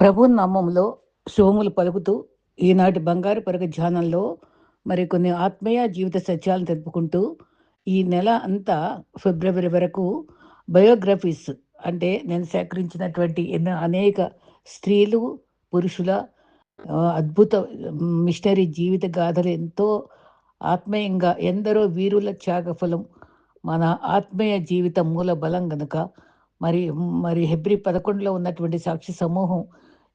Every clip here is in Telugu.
ప్రభు నామంలో శుభములు పలుకుతూ ఈనాటి బంగారు పరగ ధ్యానంలో మరి కొన్ని ఆత్మీయ జీవిత సత్యాలను తెలుపుకుంటూ ఈ నెల అంతా ఫిబ్రవరి వరకు బయోగ్రఫీస్ అంటే నేను సేకరించినటువంటి ఎన్నో అనేక స్త్రీలు పురుషుల అద్భుత మిషనరీ జీవిత గాథలు ఎంతో ఆత్మీయంగా ఎందరో వీరుల త్యాగఫలం మన ఆత్మీయ జీవిత మూల బలం గనుక మరి మరి హెబ్రి పదకొండులో ఉన్నటువంటి సాక్షి సమూహం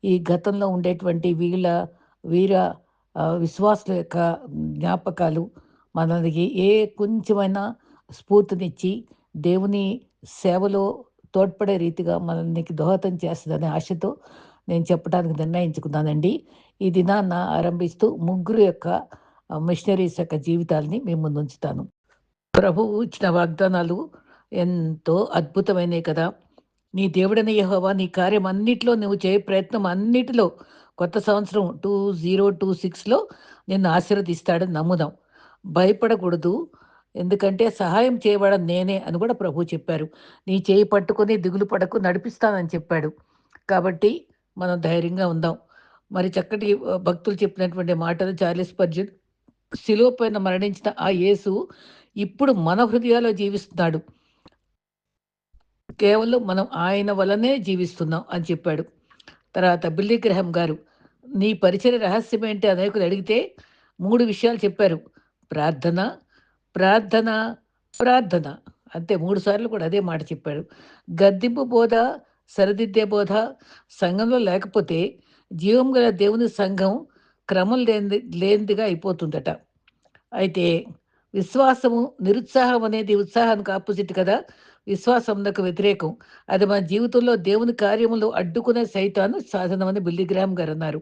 ఈ గతంలో ఉండేటువంటి వీళ్ళ వీర విశ్వాసుల యొక్క జ్ఞాపకాలు మనకి ఏ కొంచెమైనా స్ఫూర్తినిచ్చి దేవుని సేవలో తోడ్పడే రీతిగా మనల్ని దోహదం చేస్తుందనే ఆశతో నేను చెప్పడానికి నిర్ణయించుకున్నానండి. ఈ దినాన్న ఆరంభిస్తూ ముగ్గురు యొక్క మిషనరీస్ యొక్క జీవితాలని మేము ముందుంచుతాను. ప్రభువు ఇచ్చిన వాగ్దానాలు ఎంతో అద్భుతమైనవి కదా. నీ దేవుడని యహోవా నీ కార్యం అన్నిటిలో నువ్వు చేయ ప్రయత్నం అన్నిటిలో కొత్త సంవత్సరం టూ జీరో టూ సిక్స్లో నిన్ను ఆశీర్వదిస్తాడని నమ్ముదాం. భయపడకూడదు. ఎందుకంటే సహాయం చేయబడడం నేనే అని కూడా ప్రభు చెప్పారు. నీ చేయి పట్టుకొని దిగులు పడకు నడిపిస్తానని చెప్పాడు. కాబట్టి మనం ధైర్యంగా ఉందాం. మరి చక్కటి భక్తులు చెప్పినటువంటి మాటలు చార్లెస్ పర్జన్ శిలువ పైన మరణించిన ఆ యేసు ఇప్పుడు మన హృదయాల్లో జీవిస్తున్నాడు. కేవలం మనం ఆయన వలనే జీవిస్తున్నాం అని చెప్పాడు. తర్వాత బిల్లీ గ్రహం గారు నీ పరిచయ రహస్యం ఏంటి? అనేకులు అడిగితే మూడు విషయాలు చెప్పారు. ప్రార్థన ప్రార్థన ప్రార్థన. అంతే మూడు సార్లు కూడా అదే మాట చెప్పాడు. గద్దింపు బోధ సరిదిద్దే బోధ సంఘంలో లేకపోతే జీవం గల దేవుని సంఘం క్రమం లేని లేనిదిగా అయిపోతుందట. అయితే విశ్వాసము నిరుత్సాహం అనేది ఉత్సాహానికి ఆపోజిట్ కదా. విశ్వాసమునకు వ్యతిరేకం. అది మన జీవితంలో దేవుని కార్యములు అడ్డుకునే సైతాను సాధనమని బిల్లిగ్రామ్ గారు అన్నారు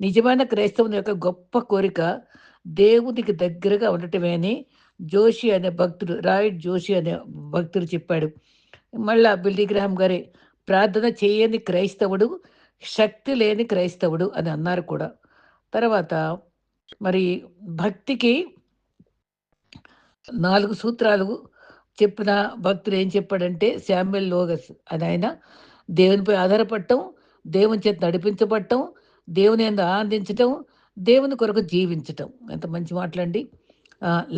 నిజమైన క్రైస్తవుని యొక్క గొప్ప కోరిక దేవునికి దగ్గరగా ఉండటమే అని జోషి అనే భక్తుడు రాయిడ్ జోషి అనే భక్తుడు చెప్పాడు. మళ్ళా బిల్లిగ్రహం గారే ప్రార్థన చేయని క్రైస్తవుడు శక్తి లేని క్రైస్తవుడు అని అన్నారు కూడా. తర్వాత మరి భక్తికి నాలుగు సూత్రాలు చెప్పిన భక్తుడు ఏం చెప్పాడంటే శామ్యుల్ లోగస్ అని ఆయన దేవునిపై ఆధారపడటం దేవుని చేత నడిపించబడటం దేవుని ఎందు ఆనందించటం దేవుని కొరకు జీవించటం. ఎంత మంచి మాటలండి.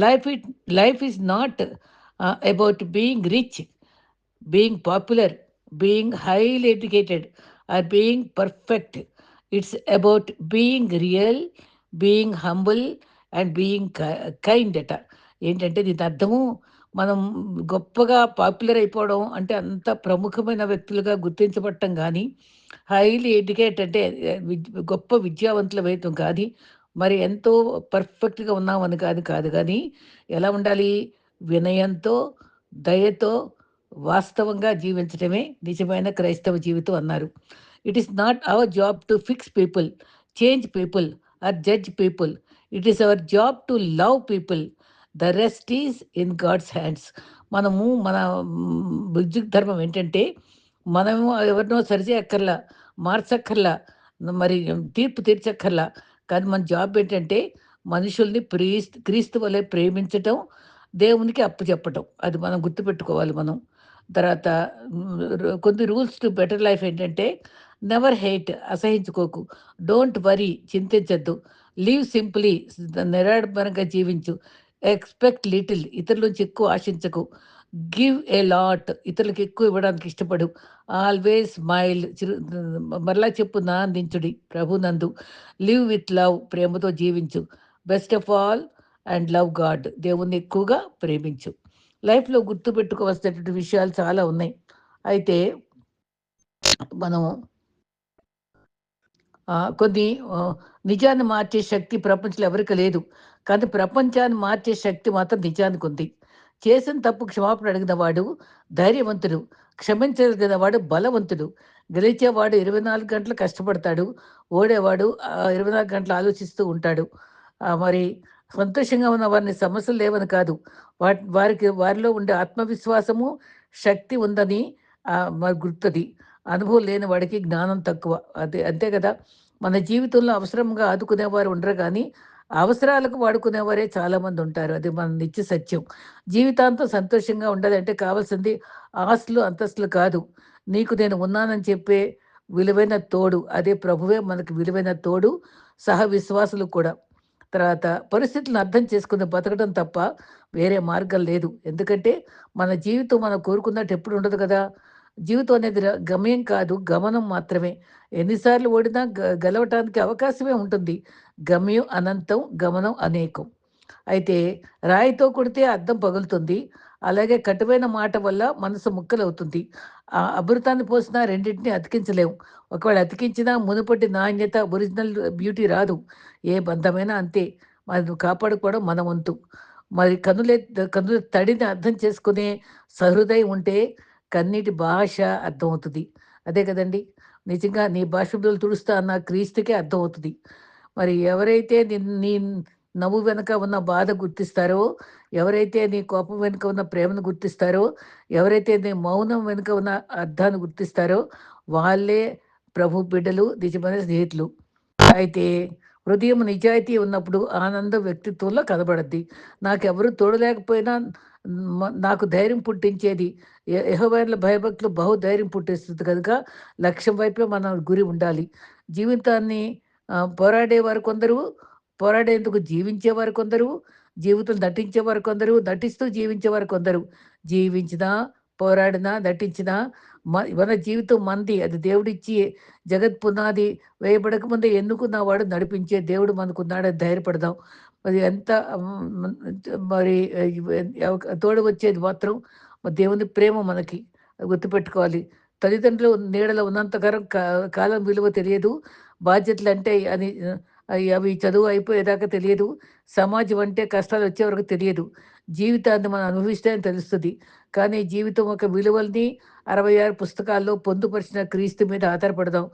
Life it life is not about being rich being popular being highly educated or being perfect. It's about being real being humble and being kind అట. ఏంటంటే దీని అర్థము మనం గొప్పగా పాపులర్ అయిపోవడం అంటే అంత ప్రముఖమైన వ్యక్తులుగా గుర్తించబడటం కానీ హైలీ ఎడ్యుకేట్ అంటే గొప్ప విద్యావంతుల వైతం కానీ మరి ఎంతో పర్ఫెక్ట్గా ఉన్నామని కాదు కాదు కానీ ఎలా ఉండాలి? వినయంతో దయతో వాస్తవంగా జీవించటమే నిజమైన క్రైస్తవ జీవితం అన్నారు. It is not our job to fix people change people or judge people it is our job to love people the rest is in God's hands. మనము మన బుద్ధి ధర్మం ఏంటంటే మనము ఎవరినో సరిచేయక్కర్లా మార్చక్కర్లా మరి తీర్పు తీర్చక్కర్లా. కానీ మన జాబ్ ఏంటంటే మనుషుల్ని ప్రీస్తు క్రీస్తు వలె ప్రేమించటం దేవునికి అప్పు చెప్పటం. అది మనం గుర్తుపెట్టుకోవాలి మనం. తర్వాత కొన్ని రూల్స్ టు బెటర్ లైఫ్ ఏంటంటే నెవర్ హెయిట్ అసహించుకోకు. డోంట్ వరీ చింతించద్దు. లీవ్ సింప్లీ నిరాడంబరంగా జీవించు. Expect little. ఇతరుల నుంచి ఎక్కువ ఆశించకు. Give a lot. ఇతరులకు ఎక్కువ ఇవ్వడానికి ఇష్టపడు. Always smile. చిరు మరలా చెప్పు నా అందించుడి ప్రభు నందు. లివ్ విత్ లవ్ ప్రేమతో జీవించు. Best of all and love God. దేవుణ్ణి ఎక్కువగా ప్రేమించు. లైఫ్లో గుర్తుపెట్టుకోవాల్సినటువంటి విషయాలు చాలా ఉన్నాయి. అయితే మనం కొన్ని నిజాన్ని మార్చే శక్తి ప్రపంచంలో ఎవరికి లేదు. కానీ ప్రపంచాన్ని మార్చే శక్తి మాత్రం నిజానికి ఉంది. చేసిన తప్పు క్షమాపణ అడిగిన వాడు ధైర్యవంతుడు. క్షమించగలిగినవాడు బలవంతుడు. గెలిచేవాడు ఇరవై నాలుగు గంటలు కష్టపడతాడు. ఓడేవాడు ఇరవై నాలుగు గంటలు ఆలోచిస్తూ ఉంటాడు. మరి సంతోషంగా ఉన్న వారిని సమస్యలు లేవని కాదు. వాటి వారికి వారిలో ఉండే ఆత్మవిశ్వాసము శక్తి ఉందని మరి గుర్తుంది. అనుభవం లేని వాడికి జ్ఞానం తక్కువ. అదే అంతే కదా. మన జీవితంలో అవసరంగా ఆదుకునేవారు ఉండరు కానీ అవసరాలకు వాడుకునేవారే చాలామంది ఉంటారు. అది మన నిత్య సత్యం. జీవితాంతం సంతోషంగా ఉండాలంటే కావాల్సింది ఆస్తులు అంతస్తులు కాదు. నీకు నేను ఉన్నానని చెప్పే విలువైన తోడు అదే ప్రభువే మనకు విలువైన తోడు సహ విశ్వాసులు కూడా. తర్వాత పరిస్థితులను అర్థం చేసుకుని బతకడం తప్ప వేరే మార్గం లేదు. ఎందుకంటే మన జీవితం మనం కోరుకున్నట్టు ఎప్పుడు ఉండదు కదా. జీవితం అనేది గమ్యం కాదు గమనం మాత్రమే. ఎన్నిసార్లు ఓడినా గెలవటానికి అవకాశమే ఉంటుంది. గమ్యం అనంతం గమనం అనేకం. అయితే రాయితో కొడితే అద్దం పగులుతుంది. అలాగే కటువైన మాట వల్ల మనసు ముక్కలవుతుంది. ఆ అమృతాన్ని పోసినా రెండింటిని అతికించలేము ఒకవేళ అతికించినా మునుపటి నాణ్యత ఒరిజినల్ బ్యూటీ రాదు. ఏ బంధమైనా అంతే. మరి కాపాడుకోవడం మన వంతు. మరి కనులే కనుల తడిని అర్థం చేసుకునే సహృదయం ఉంటే కన్నీటి భాష అర్థమవుతుంది. అదే కదండి. నిజంగా నీ భాష తుడుస్తా అన్న క్రీస్తుకే అర్థమవుతుంది. మరి ఎవరైతే నీ నవ్వు వెనుక ఉన్న బాధ గుర్తిస్తారో ఎవరైతే నీ కోపం వెనుక ఉన్న ప్రేమను గుర్తిస్తారో ఎవరైతే నీ మౌనం వెనుక ఉన్న అర్థాన్ని గుర్తిస్తారో వాళ్ళే ప్రభు బిడ్డలు నిజమైన స్నేహితులు. అయితే హృదయం నిజాయితీ ఉన్నప్పుడు ఆనందం వ్యక్తిత్వంలో కనబడద్ది. నాకెవరు తోడలేకపోయినా నాకు ధైర్యం పుట్టించేది యహోవైన భయభక్తులు బహు ధైర్యం పుట్టిస్తుంది కనుక లక్ష్యం వైపే మన గురి ఉండాలి. జీవితాన్ని పోరాడేవారు కొందరు పోరాడేందుకు జీవించేవారు కొందరు జీవితం నటించేవారు కొందరు నటిస్తూ జీవించేవారు కొందరు. జీవించినా పోరాడినా దట్టించినా మన జీవితం మంది అది దేవుడిచ్చి జగత్ పునాది వేయబడక ముందే ఎన్నుకున్నవాడు నడిపించే దేవుడు మనకున్నాడని ధైర్యపడదాం. మరి ఎంత మరి తోడు వచ్చేది మాత్రం దేవుని ప్రేమ మనకి గుర్తుపెట్టుకోవాలి. తల్లిదండ్రులు నీడలో ఉన్నంతకరం కాలం విలువ తెలియదు. బాధ్యతలు అంటే అని అవి చదువు అయిపోయేదాకా తెలియదు. సమాజం అంటే కష్టాలు వచ్చే వరకు తెలియదు. జీవితాన్ని మనం అనుభవిస్తే తెలుస్తుంది. కానీ జీవితం ఒక విలువల్ని అరవై ఆరు పుస్తకాల్లో పొందుపరిచిన క్రీస్తు మీద ఆధారపడదాం.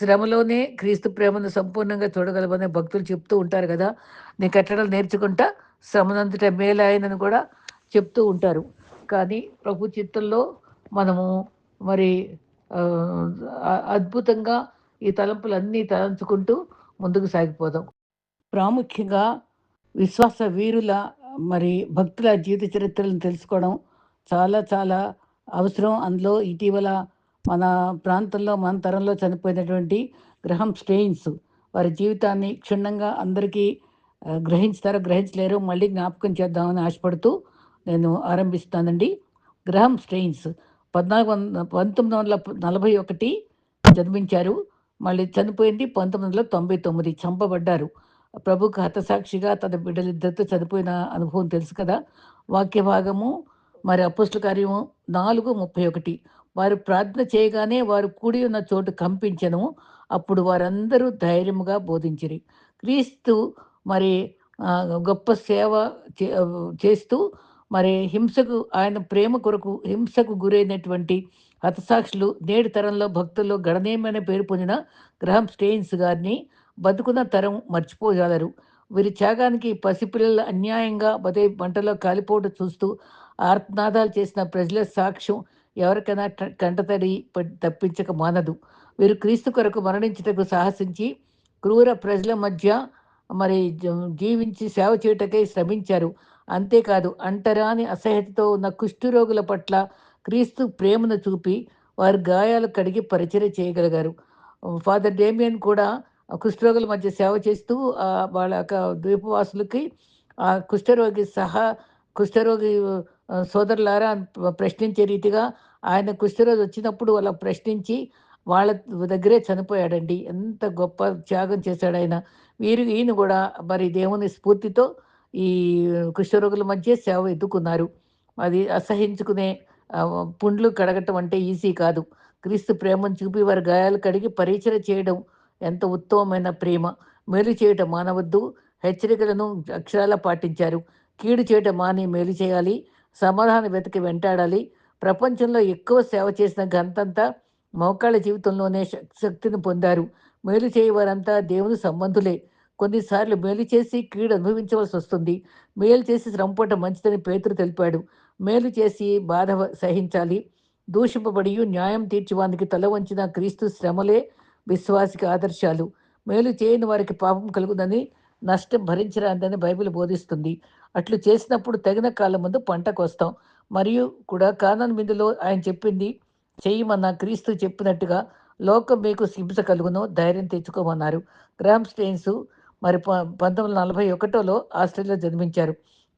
శ్రమలోనే క్రీస్తు ప్రేమను సంపూర్ణంగా చూడగలమని భక్తులు చెప్తూ ఉంటారు కదా. నీ కట్టడలు నేర్చుకుంటా శ్రమనంతట మేలాయనని కూడా చెప్తూ ఉంటారు. కానీ ప్రభు చిత్తంలో మనము మరి అద్భుతంగా ఈ తలంపులన్నీ తలంచుకుంటూ ముందుకు సాగిపోదాం. ప్రాముఖ్యంగా విశ్వాస వీరుల మరి భక్తుల జీవిత చరిత్రలను తెలుసుకోవడం చాలా చాలా అవసరం. అందులో ఇటీవల మన ప్రాంతంలో మన తరంలో చనిపోయినటువంటి గ్రహం స్టెయిన్స్ వారి జీవితాన్ని క్షుణ్ణంగా అందరికీ గ్రహించుతారో గ్రహించలేరు మళ్ళీ జ్ఞాపకం చేద్దామని ఆశపడుతూ నేను ఆరంభిస్తానండి. గ్రహం స్టెయిన్స్ పద్నాలుగు వంద పంతొమ్మిది వందల నలభై ఒకటి జన్మించారు. మళ్ళీ చనిపోయింది పంతొమ్మిది వందల తొంభై తొమ్మిది. చంపబడ్డారు. ప్రభుకు హతసాక్షిగా తన బిడ్డలిద్దరితో చనిపోయిన అనుభవం తెలుసు కదా. వాక్య భాగము మరి అపుష్ల కార్యము నాలుగు ముప్పై ఒకటి. వారు ప్రార్థన చేయగానే వారు కూడి ఉన్న చోటు కంపించను. అప్పుడు వారందరూ ధైర్యముగా బోధించిరి. క్రీస్తు మరి గొప్ప సేవ చేస్తూ మరి హింసకు ఆయన ప్రేమ కొరకు హింసకు గురైనటువంటి హతసాక్షులు నేడు తరంలో భక్తుల్లో గణనీయమైన పేరు పొందిన గ్రహం స్టెయిన్స్ గారిని బతుకున్న తరం మర్చిపోగలరు వీరి త్యాగానికి పసిపిల్లల అన్యాయంగా బదే మంటలో కాలిపోవటం చూస్తూ ఆర్తనాదాలు చేసిన ప్రజల సాక్ష్యం ఎవరికైనా కంటతడి తప్పించక మానదు. వీరు క్రీస్తు కొరకు మరణించుటకు సాహసించి క్రూర ప్రజల మధ్య మరి జీవించి సేవ చేయటకై శ్రమించారు. అంతేకాదు అంటరాని అసహ్యతతో ఉన్న కుష్ఠరోగుల పట్ల క్రీస్తు ప్రేమను చూపి వారి గాయాలు కడిగి పరిచయం చేయగలిగారు. ఫాదర్ డేమియన్ కూడా కుష్ఠరోగుల మధ్య సేవ చేస్తూ వాళ్ళ యొక్క ద్వీపవాసులకి ఆ కుష్ఠరోగి సహా కుష్ఠరోగి సోదరులారా ప్రశ్నించే రీతిగా ఆయన కుష్ఠరోగి వచ్చినప్పుడు వాళ్ళ ప్రశ్నించి వాళ్ళ దగ్గరే చనిపోయాడండి. ఎంత గొప్ప త్యాగం చేశాడు ఆయన. వీరు ఈయన కూడా మరి దేవుని స్ఫూర్తితో ఈ కుష్ఠరోగుల మధ్య సేవ ఎత్తుకున్నారు. అది అసహించుకునే పుండ్లు కడగటం అంటే ఈజీ కాదు. క్రీస్తు ప్రేమను చూపి వారి గాయాలు కడిగి పరిచయం చేయడం ఎంత ఉత్తమమైన ప్రేమ. మేలు చేయటం మానవద్దు. హెచ్చరికలను అక్షరాల పాటించారు. కీడు చేయటం మాని మేలు చేయాలి. సమాధానం వెతికి వెంటాడాలి. ప్రపంచంలో ఎక్కువ సేవ చేసిన గంతంతా మోకాళ్ళ జీవితంలోనే శక్తిని పొందారు. మేలు చేయవారంతా దేవుని సంబంధులే. కొన్నిసార్లు మేలు చేసి కీడు అనుభవించవలసి వస్తుంది మేలు చేసి శ్రమపడటం మంచిదని పేతురు తెలిపాడు. మేలు చేసి బాధ సహించాలి. దూషింపబడి న్యాయం తీర్చువానికి తల వంచిన క్రీస్తు శ్రమలే విశ్వాసికి ఆదర్శాలు. మేలు చేయని వారికి పాపం కలుగుదని నష్టం భరించరాదని బైబిల్ బోధిస్తుంది. అట్లు చేసినప్పుడు తగిన కాలం ముందు పంటకు వస్తాం మరియు కూడా కానన్ విందులో ఆయన చెప్పింది చేయమన్న క్రీస్తు చెప్పినట్టుగా లోకం మీకు హింస కలుగును ధైర్యం తెచ్చుకోమన్నారు. గ్రామ్ స్టెయిన్స్ మరి పంతొమ్మిది వందల నలభై ఒకటోలో ఆస్ట్రేలియా జన్మించారు.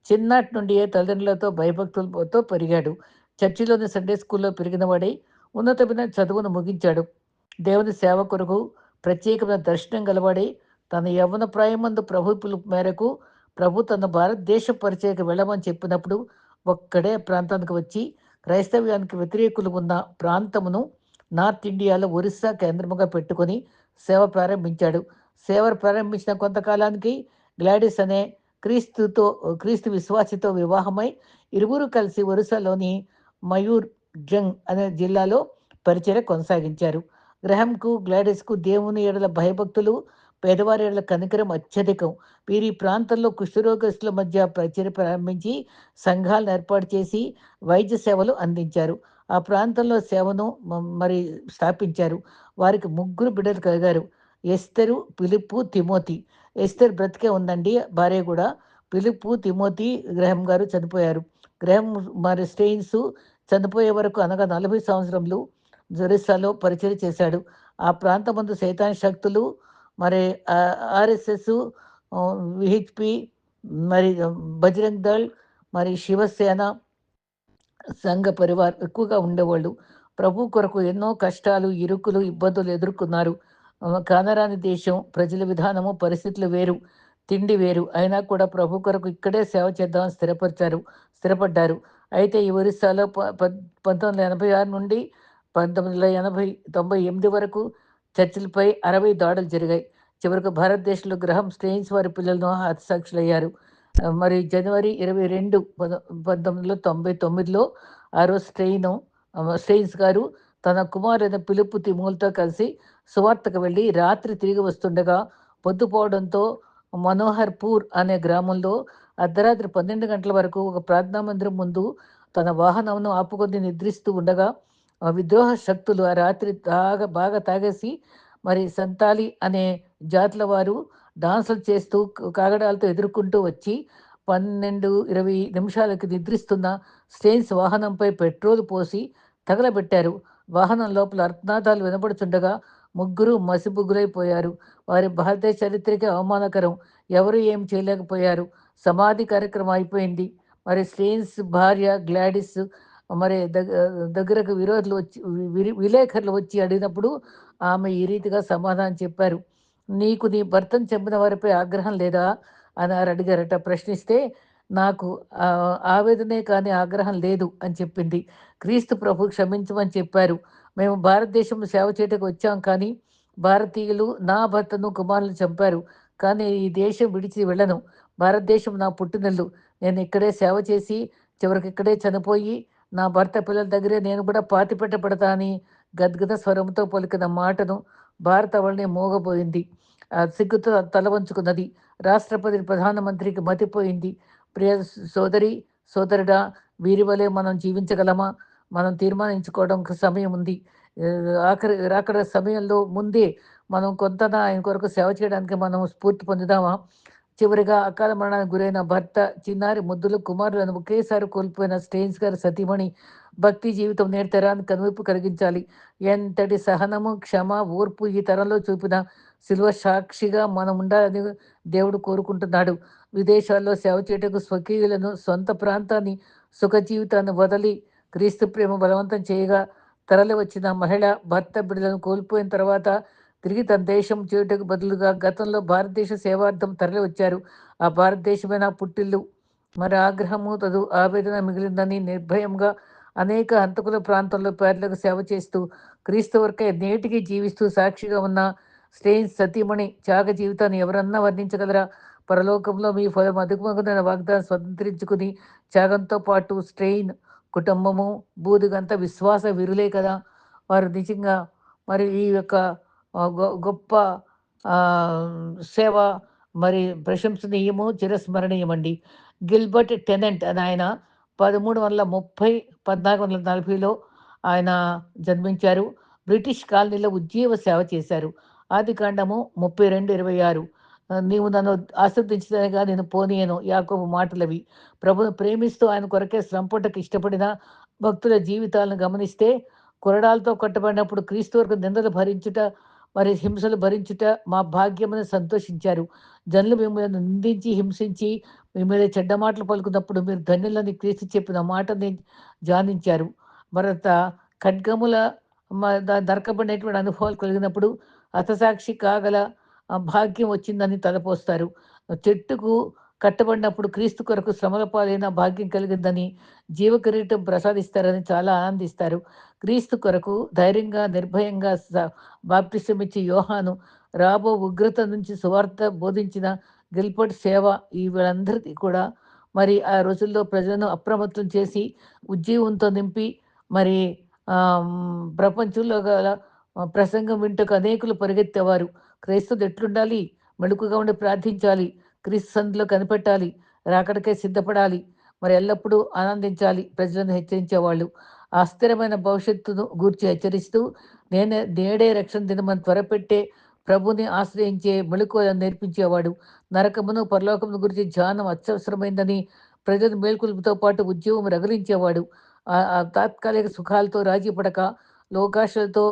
చిన్నటి నుండియే తల్లిదండ్రులతో భయభక్తులతో పెరిగాడు. చర్చిలోని సండే స్కూల్లో పెరిగినవాడై ఉన్నతమైన చదువును ముగించాడు. దేవుని సేవ కొరకు ప్రత్యేకమైన దర్శనం గలవాడై తన యవ్వన ప్రాయమందు ప్రభు పిలుపు మేరకు ప్రభు తన భారతదేశ పరిచయకు వెళ్ళమని చెప్పినప్పుడు ఒక్కడే ప్రాంతానికి వచ్చి క్రైస్తవ్యానికి వ్యతిరేకులు ఉన్న ప్రాంతమును నార్త్ ఇండియాలో ఒరిస్సా కేంద్రముగా పెట్టుకొని సేవ ప్రారంభించాడు. సేవ ప్రారంభించిన కొంతకాలానికి గ్లాడిస్ అనే క్రీస్తుతో క్రీస్తు విశ్వాసితో వివాహమై ఇరువురు కలిసి ఒరిస్సాలోని మయూర్ జంగ్ అనే జిల్లాలో పరిచయ కొనసాగించారు. గ్రహంకు గ్లాడిస్కు దేవుని ఏడల భయభక్తులు పేదవారి ఏడల కనికరం అత్యధికం. వీరి ప్రాంతంలో కుష్ఠరోగస్తుల మధ్య పరిచయం ప్రారంభించి సంఘాలను ఏర్పాటు చేసి వైద్య సేవలు అందించారు. ఆ ప్రాంతంలో సేవను మరి స్థాపించారు. వారికి ముగ్గురు బిడ్డలు కలిగారు. ఎస్తరు పిలుపు తిమోతి. ఎస్తర్ బ్రతికే ఉందండి. భార్య కూడా పిలుపు తిమోతి గ్రహం గారు చనిపోయారు. గ్రహం మరి స్టెయిన్స్ చనిపోయే వరకు అనగా నలభై సంవత్సరంలో జొరిస్సాలో పరిచయం చేశాడు. ఆ ప్రాంతం ముందు సైతాన్ శక్తులు మరి ఆర్ఎస్ఎస్ విహెచ్పి మరి బజరంగ్ దళ్ మరి శివసేన సంఘ పరివార్ ఎక్కువగా ఉండేవాళ్ళు. ప్రభు కొరకు ఎన్నో కష్టాలు ఇరుకులు ఇబ్బందులు ఎదుర్కొన్నారు. కానరాని దేశం ప్రజల విధానము పరిస్థితులు వేరు తిండి వేరు. అయినా కూడా ప్రభు కొరకు ఇక్కడే సేవ చేద్దామని స్థిరపరిచారు స్థిరపడ్డారు. అయితే ఈ ఒరిస్సాలో పంతొమ్మిది వందల ఎనభై ఆరు నుండి పంతొమ్మిది వందల ఎనభై తొంభై ఎనిమిది వరకు చర్చిలపై అరవై దాడులు జరిగాయి. చివరికి భారతదేశంలో గ్రహం స్టెయిన్స్ వారి పిల్లలను హతసాక్షులయ్యారు. మరి జనవరి ఇరవై రెండు పంతొమ్మిది వందల తొంభై తొమ్మిదిలో ఆ రోజు స్టెయిన్ స్టెయిన్స్ గారు తన కుమారుడైన పిలుపు తిమూలతో కలిసి సువార్తకు వెళ్ళి రాత్రి తిరిగి వస్తుండగా పొద్దుపోవడంతో మనోహర్పూర్ అనే గ్రామంలో అర్ధరాత్రి పన్నెండు గంటల వరకు ఒక ప్రార్థనా మందిరం ముందు తన వాహనంను ఆపుకొని నిద్రిస్తూ ఉండగా విద్రోహ శక్తులు ఆ రాత్రి బాగా బాగా తాగేసి మరి సంతాలి అనే జాతుల వారు డాన్సులు చేస్తూ కాగడాలతో ఎదుర్కొంటూ వచ్చి పన్నెండు ఇరవై నిమిషాలకి నిద్రిస్తున్న స్టేన్స్ వాహనంపై పెట్రోల్ పోసి తగలబెట్టారు. వాహనం లోపల అర్థనాథాలు వినపడుతుండగా ముగ్గురు మసిబుగ్గులైపోయారు. వారి భారతీయ చరిత్రకి అవమానకరం. ఎవరు ఏం చేయలేకపోయారు? సమాధి కార్యక్రమం అయిపోయింది. మరి స్టేన్స్ భార్య గ్లాడిస్ మరి దగ్గరకు విరోధులు వచ్చి విలేకరులు వచ్చి అడిగినప్పుడు ఆమె ఈ రీతిగా సమాధానం చెప్పారు. నీకు నీ భర్తను చంపిన వారిపై ఆగ్రహం లేదా? అని అడిగారట. ప్రశ్నిస్తే నాకు ఆవేదనే కానీ ఆగ్రహం లేదు అని చెప్పింది. క్రీస్తు ప్రభు క్షమించమని చెప్పారు. మేము భారతదేశం సేవ చేయటకు వచ్చాం కానీ భారతీయులు నా భర్తను కుమారులను చంపారు. కానీ ఈ దేశం విడిచి వెళ్ళను. భారతదేశం నా పుట్టినల్లు. నేను ఇక్కడే సేవ చేసి చివరికి ఇక్కడే చనిపోయి నా భర్త పిల్లల దగ్గరే నేను కూడా పాతి పెట్టబడతా అని గద్గద స్వరంతో పలికిన మాటను భారత వాళ్ళని మోగబోయింది. సిగ్గుతో తల వంచుకున్నది రాష్ట్రపతి ప్రధానమంత్రికి మతిపోయింది. ప్రియ సోదరి సోదరుడా వీరి వలె మనం జీవించగలమా? మనం తీర్మానించుకోవడం సమయం ఉంది. ఆఖరి రాకడ సమయంలో ముందే మనం కొంత ఆయన కొరకు సేవ చేయడానికి మనం స్ఫూర్తి పొందుదామా? చివరిగా అకాల మరణానికి గురైన భర్త చిన్నారి ముద్దులు కుమారులను ఒకేసారి కోల్పోయిన స్టేన్స్ గారి సతీమణి భక్తి జీవితం నేటి తరానికి కనువిప్పు కలిగించాలి. ఎంతటి సహనము క్షమ ఓర్పు ఈ తరంలో చూపిన శిల్వ సాక్షిగా మనం ఉండాలని దేవుడు కోరుకుంటున్నాడు. విదేశాల్లో సేవ చేయటకు స్వకీయులను సొంత ప్రాంతాన్ని సుఖ జీవితాన్ని వదలి క్రీస్తు ప్రేమ బలవంతం చేయగా తరలి వచ్చిన మహిళ భర్త బిడ్డలను కోల్పోయిన తర్వాత తిరిగి తన దేశం చేయుటకు బదులుగా గతంలో భారతదేశ సేవార్థం తరలి వచ్చారు. ఆ భారతదేశమైన పుట్టిల్లు మరి ఆగ్రహము తదు ఆవేదన మిగిలిందని నిర్భయంగా అనేక హంతకుల ప్రాంతంలో పేర్లకు సేవ చేస్తూ క్రీస్తు వరకే నేటికి జీవిస్తూ సాక్షిగా ఉన్న స్టెయిన్ సతీమణి త్యాగ జీవితాన్ని ఎవరన్నా వర్ణించగలరా? పరలోకంలో మీ ఫలం అదుగుమగున వాగ్దానం స్వతంత్రించుకుని త్యాగంతో పాటు స్ట్రెయిన్ కుటుంబము బూదిగంత విశ్వాస విరులే కదా. వారు నిజంగా మరి ఈ యొక్క గొప్ప సేవ మరి ప్రశంసనీయము చిరస్మరణీయమండి. గిల్బర్ట్ టెనెంట్ అని ఆయన పదమూడు వందల ముప్పై పద్నాలుగు వందల నలభైలో ఆయన జన్మించారు. బ్రిటిష్ కాలనీలో ఉజ్జీవ సేవ చేశారు. ఆది కాండము ముప్పై రెండు ఇరవై ఆరు. నీవు నన్ను ఆశ్రదించదనగా నేను పోనీయను. యాకోబు మాటలవి. ప్రభును ప్రేమిస్తూ ఆయన కొరకే శ్రంపటకు ఇష్టపడిన భక్తుల జీవితాలను గమనిస్తే కొరడాలతో కట్టబడినప్పుడు క్రీస్తు వరకు నిందలు భరించుట మరి హింసలు భరించుట మా భాగ్యమని సంతోషించారు. జనులు మిమ్మల్ని నిందించి హింసించి మీ మీద చెడ్డ మాటలు పలుకున్నప్పుడు మీరు ధన్యులని క్రీస్తు చెప్పిన మాటని జానించారు. మరత ఖడ్గముల దరకబడినటువంటి అనుభవాలు కలిగినప్పుడు హతసాక్షి కాగల భాగ్యం వచ్చిందని తలపోస్తారు. చెట్టుకు కట్టబడినప్పుడు క్రీస్తు కొరకు శ్రమల పాలైన భాగ్యం కలిగిందని జీవకిరీటం ప్రసాదిస్తారని చాలా ఆనందిస్తారు. క్రీస్తు కొరకు ధైర్యంగా నిర్భయంగా బాప్తిష్టమిచ్చి యోహాను రాబో ఉగ్రత నుంచి సువార్త బోధించిన గిల్పట్ సేవ ఈ వీళ్ళందరికీ కూడా మరి ఆ రోజుల్లో ప్రజలను అప్రమత్తం చేసి ఉజ్జీవంతో నింపి మరి ప్రపంచంలో గల ప్రసంగం వింటకు అనేకులు పరిగెత్తేవారు. క్రైస్తవులు ఎట్లుండాలి? మెడుకుగా ఉండి ప్రార్థించాలి. క్రీస్తు సంధిలో కనిపెట్టాలి. రాకడికే సిద్ధపడాలి. మరి ఎల్లప్పుడూ ఆనందించాలి. ప్రజలను హెచ్చరించేవాళ్ళు. అస్థిరమైన భవిష్యత్తును గూర్చి హెచ్చరిస్తూ నేనే నేడే రక్షణ దినమని త్వరపెట్టే ప్రభుని ఆశ్రయించే మెళుకువలను నేర్పించేవాడు. నరకమును పరలోకమును గురించి ధ్యానం అత్యవసరమైందని ప్రజలు మేల్కొలుపుతో పాటు ఉద్యోగం రగిలించేవాడు. తాత్కాలిక సుఖాలతో రాజీ పడక లోకాశలతో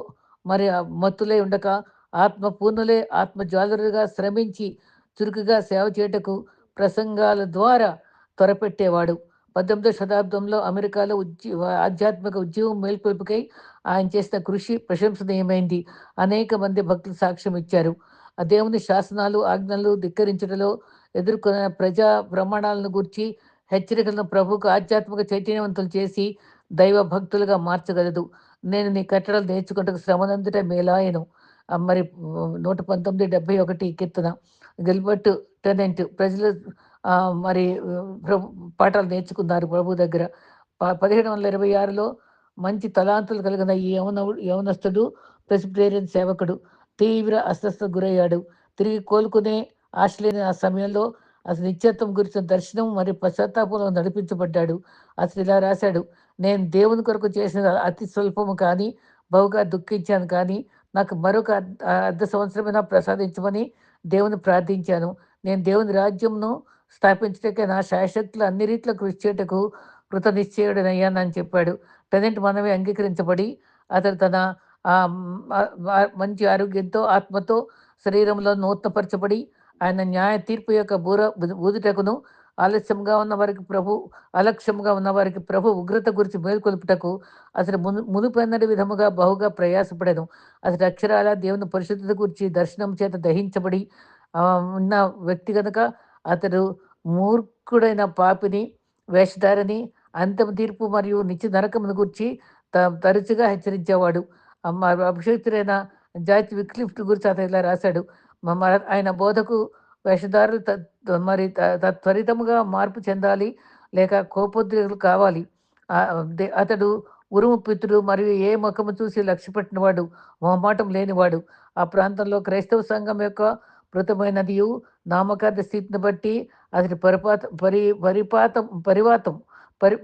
మరి మత్తులై ఉండక ఆత్మ పూర్ణులే ఆత్మ జాలురుగా శ్రమించి చురుకుగా సేవ చేయటకు ప్రసంగాల ద్వారా త్వరపెట్టేవాడు. పద్దెనిమిదో శతాబ్దంలో అమెరికాలో ఉద్య ఆధ్యాత్మిక ఉద్యమం మేల్కొల్పుకై ఆయన చేసిన కృషి ప్రశంసనీయమైంది. అనేక మంది భక్తులు సాక్ష్యం ఇచ్చారు. ఆ దేవుని శాసనాలు ఆజ్ఞలు ధిక్కరించడంలో ఎదుర్కొన్న ప్రజా ప్రమాణాలను గురించి హెచ్చరికలను ప్రభుకు ఆధ్యాత్మిక చైతన్యవంతులు చేసి దైవ భక్తులుగా మార్చగలదు. నేను నీ కట్టడలు నేర్చుకుంటే శ్రమనందుట మేలాయను. మరి నూట పంతొమ్మిది డెబ్బై ఒకటి కీర్తన. గిల్బర్ట్ టెనెంట్ ప్రజలు మరి పాఠాలు నేర్చుకున్నారు ప్రభు దగ్గర. పదిహేడు వందల ఇరవై ఆరులో మంచి తలాంతులు కలిగిన ఈ యవన యవనస్తుడు ప్రెసిబ్రేరియన్ సేవకుడు తీవ్ర అస్వస్థ గురయ్యాడు. తిరిగి కోలుకునే ఆశ లేని ఆ సమయంలో అసలు నిత్యత్వం గురించిన దర్శనం మరియు పశ్చాత్తాపంలో నడిపించబడ్డాడు. అసలు ఇలా రాశాడు నేను దేవుని కొరకు చేసిన అతి స్వల్పము కానీ బహుగా దుఃఖించాను కానీ నాకు మరొక అర్ధ సంవత్సరమైనా ప్రసాదించమని దేవుని ప్రార్థించాను. నేను దేవుని రాజ్యంను స్థాపించటకే నా శాశ్వతలు అన్ని రీతిలో కృషి చేయటకు కృత నిశ్చయుడనయ్యానని చెప్పాడు. టెనెంట్ మనమే అంగీకరించబడి అతడు తన మంచి ఆరోగ్యంతో ఆత్మతో శరీరంలో నూతనపరచబడి ఆయన న్యాయ తీర్పు యొక్క బూర ఊదుటకును ఆలస్యంగా ఉన్న వారికి ప్రభు అలక్ష్యంగా ఉన్న వారికి ప్రభు ఉగ్రత గురించి మేల్కొల్పుటకు అసలు మును మునుపెన్నడి విధముగా బహుగా ప్రయాసపడేను. అసలు అక్షరాల దేవుని పరిశుద్ధత గురించి దర్శనం చేత దహించబడి ఉన్న వ్యక్తి కనుక అతడు మూర్ఖుడైన పాపిని వేషధారిని అంతిమ తీర్పు మరియు నిత్య నరకమును గురించి తరచుగా హెచ్చరించేవాడు. అభిషక్తుడైన జాతి విక్లిఫ్ట్ గురించి అతను ఇలా రాశాడు. ఆయన బోధకు వేషధారులు మరి తత్వరితముగా మార్పు చెందాలి లేక కోపోద్రేకులు కావాలి. అతడు ఉరుము పిత్రుడు మరియు ఏ ముఖము చూసి లక్ష్యపెట్టినవాడు మొహమాటం లేనివాడు. ఆ ప్రాంతంలో క్రైస్తవ సంఘం యొక్క మృతమైనదియు నామకార్థ స్థితిని బట్టి అతడి పరిపాత పరి పరిపాతం పరివాతం పరి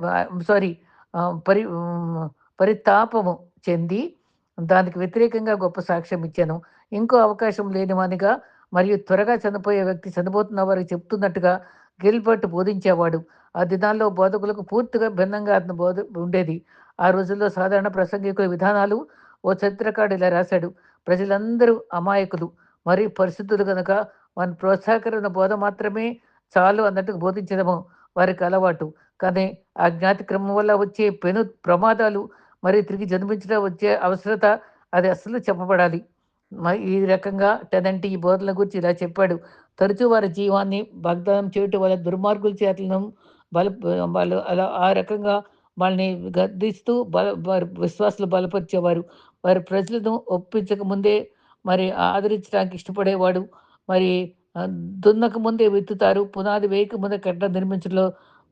సారీ పరి పరితాపము చెంది దానికి వ్యతిరేకంగా గొప్ప సాక్ష్యం ఇచ్చాను. ఇంకో అవకాశం లేనివానిగా మరియు త్వరగా చనిపోయే వ్యక్తి చనిపోతున్న వారికి చెప్తున్నట్టుగా గిల్బర్ట్ బోధించేవాడు. ఆ దినాల్లో బోధకులకు పూర్తిగా భిన్నంగా అతను బోధ ఉండేది. ఆ రోజుల్లో సాధారణ ప్రసంగికుల విధానాలు ఓ చరిత్రకాడు ఇలా రాశాడు. ప్రజలందరూ అమాయకులు. మరియు పరిశుద్ధులు కనుక వారిని ప్రోత్సాహకరమైన బోధ మాత్రమే చాలు అన్నట్టుగా బోధించడము వారికి అలవాటు. కానీ ఆ జ్ఞాతి క్రమం వల్ల వచ్చే పెను ప్రమాదాలు మరియు తిరిగి జన్మించడం వచ్చే అవసరత అది అసలు చెప్పబడాలి. ఈ రకంగా టెనంటి ఈ బోధల గురించి ఇలా చెప్పాడు. తరచూ వారి జీవాన్ని వాగ్దానం చేయటం వల్ల దుర్మార్గుల చేతలను బల వాళ్ళు అలా ఆ రకంగా వాళ్ళని గద్దిస్తూ బల వారి విశ్వాసాలు బలపరిచేవారు. వారి ప్రజలను ఒప్పించక ముందే మరి ఆదరించడానికి ఇష్టపడేవాడు. మరి దున్నక ముందే విత్తుతారు పునాది వేయక ముందే కట్ట నిర్మించడంలో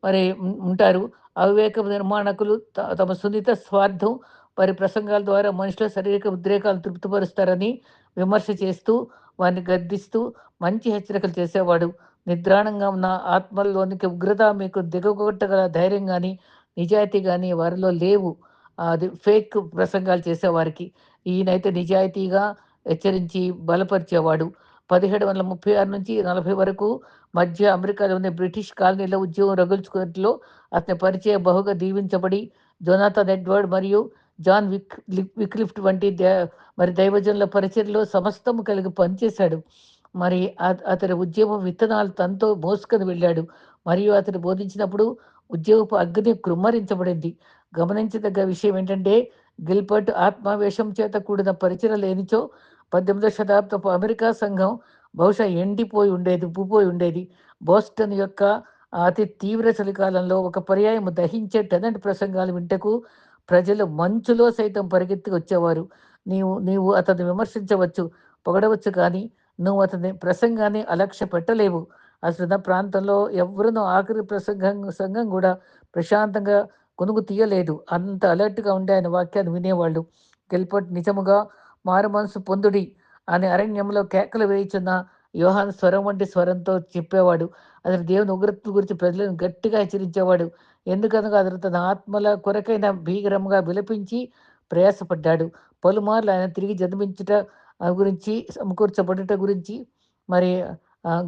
మరి ఉంటారు. అవివేక నిర్మాణకులు తమ సున్నిత స్వార్థం వారి ప్రసంగాల ద్వారా మనుషుల శారీరక ఉద్రేకాలు తృప్తిపరుస్తారని విమర్శ చేస్తూ వారిని గద్దిస్తూ మంచి హెచ్చరికలు చేసేవాడు. నిద్రాణంగా ఉన్న ఆత్మల్లోనికి ఉగ్రత మీకు దిగగొట్టగల ధైర్యం కానీ నిజాయితీ కానీ వారిలో లేవు. అది ఫేక్ ప్రసంగాలు చేసేవారికి. ఈయనైతే నిజాయితీగా హెచ్చరించి బలపరిచేవాడు. పదిహేడు వందల ముప్పై ఆరు నుంచి నలభై వరకు మధ్య అమెరికాలోని బ్రిటిష్ కాలనీలో ఉద్యోగం రగుల్చుకున్నట్లో అతని పరిచయ బహుగా దీవించబడి జొనాథన్ ఎడ్వర్డ్ మరియు జాన్ విక్ విక్లిఫ్ట్ వంటి మరి దైవజనుల పరిచయలో సమస్తము కలిగి పనిచేశాడు. మరి అతని ఉద్యమం విత్తనాలు తనతో మోసుకొని వెళ్ళాడు. మరియు అతను బోధించినప్పుడు ఉద్యోగపు అగ్ని కృమ్మరించబడింది. గమనించదగ్గ విషయం ఏంటంటే గిల్బర్ట్ ఆత్మావేశం చేత కూడిన పరిచయ లేనిచో పద్దెనిమిదో శతాబ్దపు అమెరికా సంఘం బహుశా ఎండిపోయి ఉండేది ఉప్పుపోయి ఉండేది. బోస్టన్ యొక్క అతి తీవ్ర చలికాలంలో ఒక పర్యాయం దహించే టెనెంట్ ప్రసంగాలు వింటకు ప్రజలు మంచులో సైతం పరిగెత్తి వచ్చేవారు. నీవు నీవు అతన్ని విమర్శించవచ్చు పొగడవచ్చు కానీ నువ్వు అతని ప్రసంగాన్ని అలక్ష్య పెట్టలేవు. అసలు ప్రాంతంలో ఎవరినో ఆఖరి ప్రసంగం సంఘం కూడా ప్రశాంతంగా కొనుగు తీయలేదు. అంత అలర్ట్గా ఉండే ఆయన వాక్యాన్ని వినేవాళ్ళు. గెల్పట్ నిజముగా మారు మనసు పొందుడి అనే అరణ్యంలో కేకలు వేయిచున్న యోహాన్ స్వరం వంటి స్వరంతో చెప్పేవాడు. అతను దేవుని ఉగ్రత గురించి ప్రజలను గట్టిగా హెచ్చరించేవాడు. ఎందుకనగా అతను తన ఆత్మల కొరకైన భీకరంగా విలపించి ప్రయాసపడ్డాడు. పలుమార్లు ఆయన తిరిగి జన్మించుట గురించి సమకూర్చబడుట గురించి మరి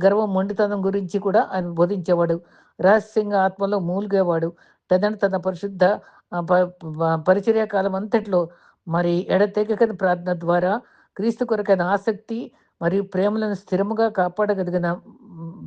గర్వం మొండితనం గురించి కూడా ఆయన బోధించేవాడు. రహస్యంగా ఆత్మలో మూలిగేవాడు. తదని తన పరిశుద్ధ పరిచర్య కాలం అంతట్లో మరి ఎడతెగకని ప్రార్థన ద్వారా క్రీస్తు కొరకైన ఆసక్తి మరియు ప్రేమలను స్థిరముగా కాపాడగలిగిన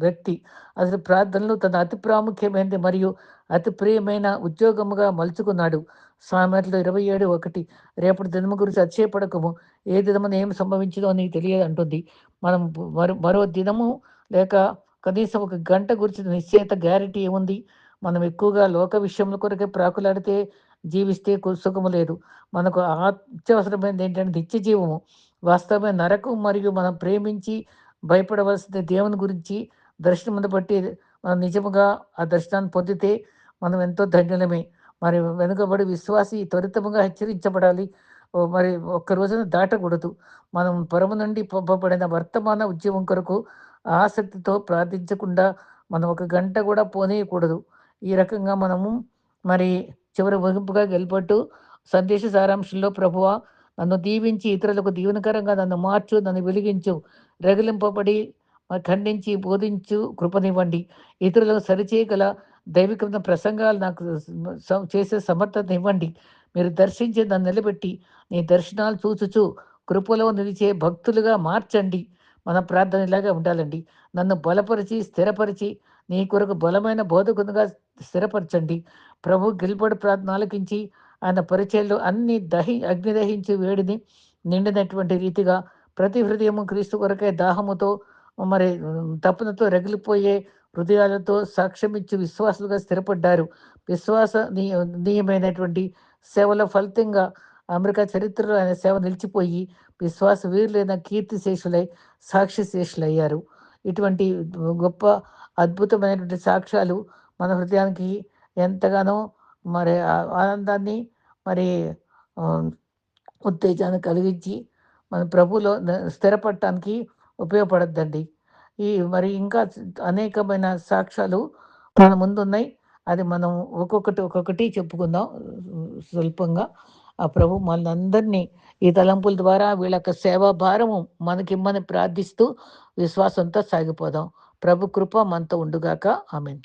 వ్యక్తి. అసలు ప్రార్థనలు తన అతి ప్రాముఖ్యమైనది మరియు అతి ప్రియమైన ఉద్యోగముగా మలుచుకున్నాడు. సామెతలు ఇరవై ఏడు ఒకటి. రేపటి దినము గురించి అచ్చయపడకము ఏ దినమున ఏం సంభవించిందో నీకు తెలియదు అంటుంది మనం మరో మరో దినము లేక కనీసం ఒక గంట గురించి నిశ్చయిత గ్యారెంటీ ఏముంది? మనం ఎక్కువగా లోక విషయముల కొరకే ప్రాకులాడితే జీవిస్తే సుఖము లేదు. మనకు అత్యవసరమైనది ఏంటంటే నిత్య జీవము వాస్తవమైన నరకం మరియు మనం ప్రేమించి భయపడవలసిన దేవుని గురించి దర్శనం బట్టి మనం నిజముగా ఆ దర్శనాన్ని పొందితే మనం ఎంతో ధన్యులమే. మరి వెనుకబడి విశ్వాసి త్వరితముగా హెచ్చరించబడాలి. మరి ఒక్క రోజున దాటకూడదు. మనం పరము నుండి పంపబడిన వర్తమాన ఉద్యమం కొరకు ఆసక్తితో ప్రార్థించకుండా మనం ఒక గంట కూడా పోనేయకూడదు. ఈ రకంగా మనము మరి చివరి వహింపుగా గెలుపట్టు సందేశ సారాంశంలో ప్రభువ నన్ను దీవించి ఇతరులకు దీవెనకరంగా నన్ను మార్చు నన్ను వెలిగించు. రగిలింపబడి ఖండించి బోధించు కృపనివ్వండి. ఇతరులకు సరిచేయగల దైవికమైన ప్రసంగాలు నాకు చేసే సమర్థత ఇవ్వండి. మీరు దర్శించి నన్ను నిలబెట్టి నీ దర్శనాలు చూచుచు కృపలో నిలిచే భక్తులుగా మార్చండి. మన ప్రార్థన ఇలాగే ఉండాలండి. నన్ను బలపరిచి స్థిరపరిచి నీ కొరకు బలమైన బోధకునిగా స్థిరపరచండి. ప్రభు గిల్పడి ప్రార్థన ఆలకించి ఆయన పరిచయంలో అన్ని దహి అగ్ని దహించి వేడిని నిండినటువంటి రీతిగా ప్రతి హృదయము క్రీస్తు కొరకే దాహముతో మరి తప్పునతో రగిలిపోయే హృదయాలతో సాక్ష్యమిచ్చి విశ్వాసులుగా స్థిరపడ్డారు. విశ్వాస నియమైనటువంటి సేవల ఫలితంగా అమెరికా చరిత్రలో ఆయన సేవ నిలిచిపోయి విశ్వాస వీరులైన కీర్తి శేషులై సాక్షి శేషులయ్యారు. ఇటువంటి గొప్ప అద్భుతమైనటువంటి సాక్ష్యాలు మన హృదయానికి ఎంతగానో మరి ఆనందాన్ని మరి ఉత్తేజాన్ని కలిగించి మన ప్రభులో స్థిరపడటానికి ఉపయోగపడద్దండి. ఈ మరి ఇంకా అనేకమైన సాక్ష్యాలు మన ముందున్నాయి. అది మనం ఒక్కొక్కటి ఒక్కొక్కటి చెప్పుకుందాం స్వల్పంగా. ఆ ప్రభు మనందరినీ ఈ తలంపుల ద్వారా వీళ్ళ యొక్క సేవా భారము మనకిమ్మని ప్రార్థిస్తూ విశ్వాసంతో సాగిపోదాం. ప్రభు కృప మనతో ఉండుగాక. ఆమెను.